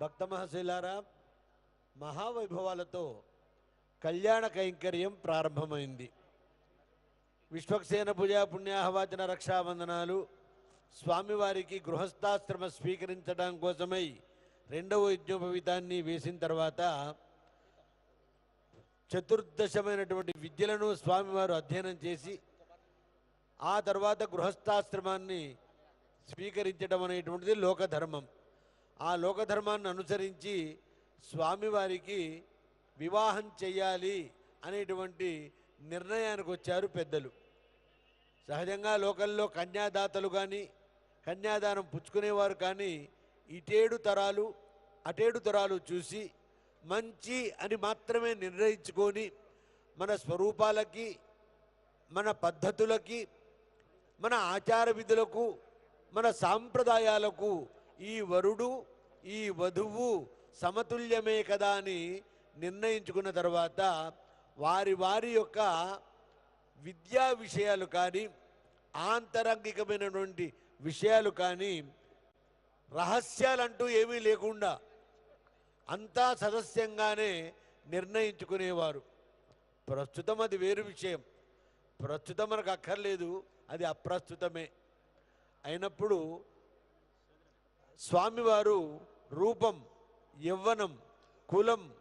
భక్త మహశీలారా మహావైభవాలతో కళ్యాణ కైంకర్యం ప్రారంభమైంది. విశ్వక్సేన పూజ పుణ్యాహవాచన రక్షాబంధనాలు స్వామివారికి గృహస్థాశ్రమ స్వీకరించడం కోసమై రెండవ యజ్ఞోపవీతాన్ని వేసిన తర్వాత చతుర్దశమైనటువంటి విద్యలను స్వామివారు అధ్యయనం చేసి ఆ తర్వాత గృహస్థాశ్రమాన్ని స్వీకరించడం అనేటువంటిది లోకధర్మం. ఆ లోకధర్మాన్ని అనుసరించి స్వామివారికి వివాహం చెయ్యాలి అనేటువంటి నిర్ణయానికి వచ్చారు పెద్దలు. సహజంగా లోకల్లో కన్యాదాతలు కానీ కన్యాదానం పుచ్చుకునేవారు కానీ ఇటేడు తరాలు అటేడు తరాలు చూసి మంచి అని మాత్రమే నిర్ణయించుకొని మన స్వరూపాలకి మన పద్ధతులకి మన ఆచార విధులకు మన సాంప్రదాయాలకు ఈ వరుడు ఈ వధువు సమతుల్యమే కదా అని నిర్ణయించుకున్న తర్వాత వారి వారి యొక్క విద్యా విషయాలు కానీ ఆంతరంగికమైనటువంటి విషయాలు కానీ రహస్యాలంటూ ఏమీ లేకుండా అంతా సదస్యంగానే నిర్ణయించుకునేవారు. ప్రస్తుతం అది వేరు విషయం. ప్రస్తుతం మనకు అక్కర్లేదు అది అప్రస్తుతమే. అయినప్పుడు స్వామివారు రూపం యవ్వనం కులం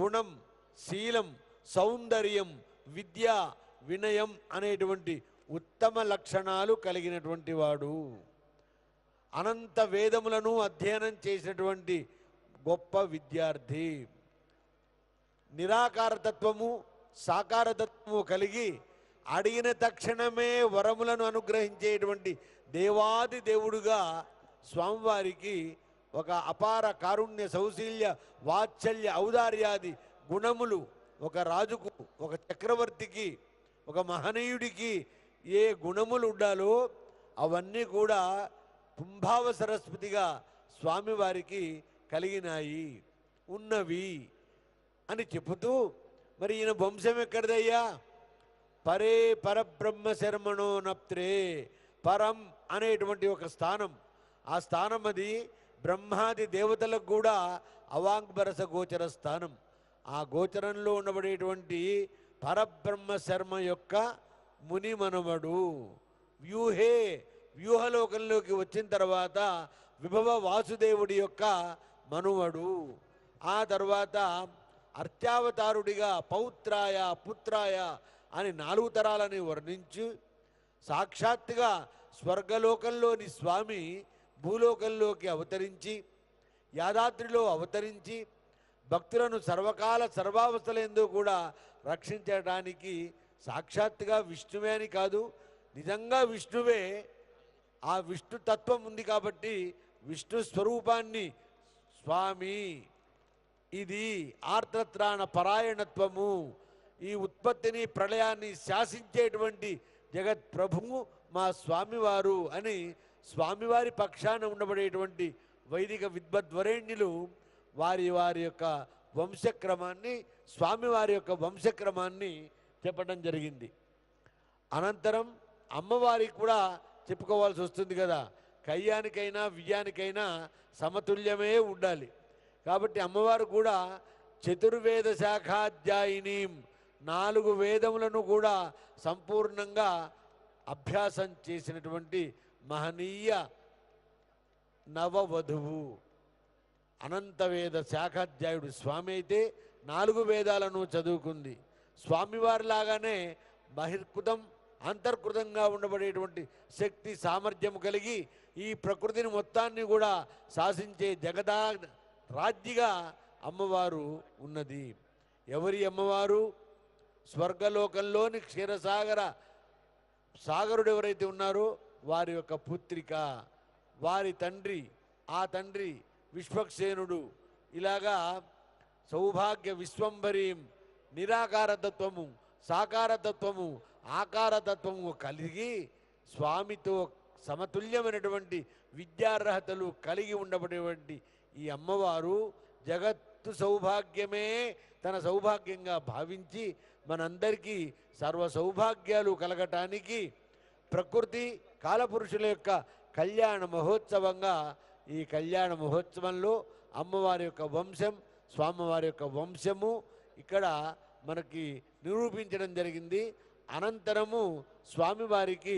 గుణం శీలం సౌందర్యం విద్య వినయం అనేటువంటి ఉత్తమ లక్షణాలు కలిగినటువంటి వాడు. అనంత వేదములను అధ్యయనం చేసినటువంటి గొప్ప విద్యార్థి. నిరాకారతత్వము సాకారతత్వము కలిగి అడిగిన తక్షణమే వరములను అనుగ్రహించేటువంటి దేవాది దేవుడుగా స్వామివారికి ఒక అపార కారుణ్య సౌశీల్య వాత్సల్య ఔదార్యాది గుణములు ఒక రాజుకు ఒక చక్రవర్తికి ఒక మహనీయుడికి ఏ గుణములు ఉండాలో అవన్నీ కూడా కుంభావ సరస్వతిగా స్వామివారికి కలిగినాయి. ఉన్నవి అని చెబుతూ మరి ఈయన వంశం ఎక్కడిదయ్యా? పరే పరబ్రహ్మ శర్మణో నప్త్రే పరం అనేటువంటి ఒక స్థానం. ఆ స్థానం అది బ్రహ్మాది దేవతలకు కూడా అవాంగ్బరస గోచర స్థానం. ఆ గోచరంలో ఉండబడేటువంటి పరబ్రహ్మ శర్మ యొక్క ముని మనవడు వ్యూహే వ్యూహలోకంలోకి వచ్చిన తర్వాత విభవ వాసుదేవుడి యొక్క మనువడు ఆ తర్వాత అర్త్యావతారుడిగా పౌత్రాయ పుత్రాయ అని నాలుగు తరాలని వర్ణించి. సాక్షాత్తుగా స్వర్గలోకంలోని స్వామి భూలోకంలోకి అవతరించి యాదాద్రిలో అవతరించి భక్తులను సర్వకాల సర్వావస్థలందు కూడా రక్షించడానికి సాక్షాత్తుగా విష్ణువే అని కాదు నిజంగా విష్ణువే. ఆ విష్ణు తత్వం ఉంది కాబట్టి విష్ణు స్వరూపాన్ని స్వామి ఇది ఆర్తత్రాణ పరాయణత్వము. ఈ ఉత్పత్తిని ప్రళయాన్ని శాసించేటువంటి జగత్ ప్రభువు మా స్వామివారు అని స్వామివారి పక్షాన ఉండబడేటువంటి వైదిక విద్వద్వరేణ్యులు వారి వారి యొక్క వంశక్రమాన్ని స్వామివారి యొక్క వంశక్రమాన్ని చెప్పడం జరిగింది. అనంతరం అమ్మవారికి కూడా చెప్పుకోవాల్సి వస్తుంది కదా. కయ్యానికైనా వియ్యానికైనా సమతుల్యమే ఉండాలి. కాబట్టి అమ్మవారు కూడా చతుర్వేద శాఖాధ్యాయిని నాలుగు వేదములను కూడా సంపూర్ణంగా అభ్యాసం చేసినటువంటి మహనీయ నవవధువు. అనంతవేద శాఖాధ్యాయుడు స్వామి అయితే నాలుగు వేదాలను చదువుకుంది. స్వామివారిలాగానే బహిర్కృతం అంతర్కృతంగా ఉండబడేటువంటి శక్తి సామర్థ్యం కలిగి ఈ ప్రకృతిని మొత్తాన్ని కూడా శాసించే జగదా రాజ్యగా అమ్మవారు ఉన్నది. ఎవరి అమ్మవారు? స్వర్గలోకంలోని క్షీరసాగర సాగరుడు ఎవరైతే ఉన్నారో వారి యొక్క పుత్రిక వారి తండ్రి ఆ తండ్రి విశ్వక్సేనుడు. ఇలాగా సౌభాగ్య విశ్వంభరీం నిరాకారతత్వము సాకారతత్వము ఆకారతత్వము కలిగి స్వామితో సమతుల్యమైనటువంటి విద్యార్హతలు కలిగి ఉండబడేటువంటి ఈ అమ్మవారు జగత్తు సౌభాగ్యమే తన సౌభాగ్యంగా భావించి మనందరికీ సర్వ సౌభాగ్యాలు కలగటానికి ప్రకృతి కాలపురుషుల యొక్క కళ్యాణ మహోత్సవంగా ఈ కళ్యాణ మహోత్సవంలో అమ్మవారి యొక్క వంశం స్వామివారి యొక్క వంశము ఇక్కడ మనకి నిరూపించడం జరిగింది. అనంతరము స్వామివారికి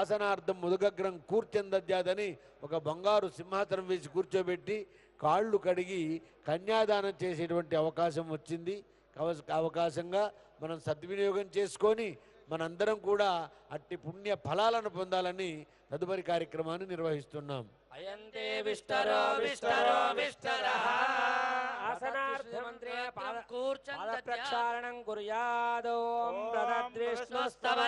ఆసనార్థం ముదుగగ్రం కూర్చందద్యాదని ఒక బంగారు సింహాసనం వేసి కూర్చోబెట్టి కాళ్ళు కడిగి కన్యాదానం చేసేటువంటి అవకాశం వచ్చింది. అవకాశంగా మనం సద్వినియోగం చేసుకొని మనందరం కూడా అట్టి పుణ్య ఫలాలను పొందాలని తదుపరి కార్యక్రమాన్ని నిర్వహిస్తున్నాం. అయంతే విష్టరో విష్టరో పాదప్రక్షాళనం కుర్యాదోం. ప్రదద్విష్ణుస్తవ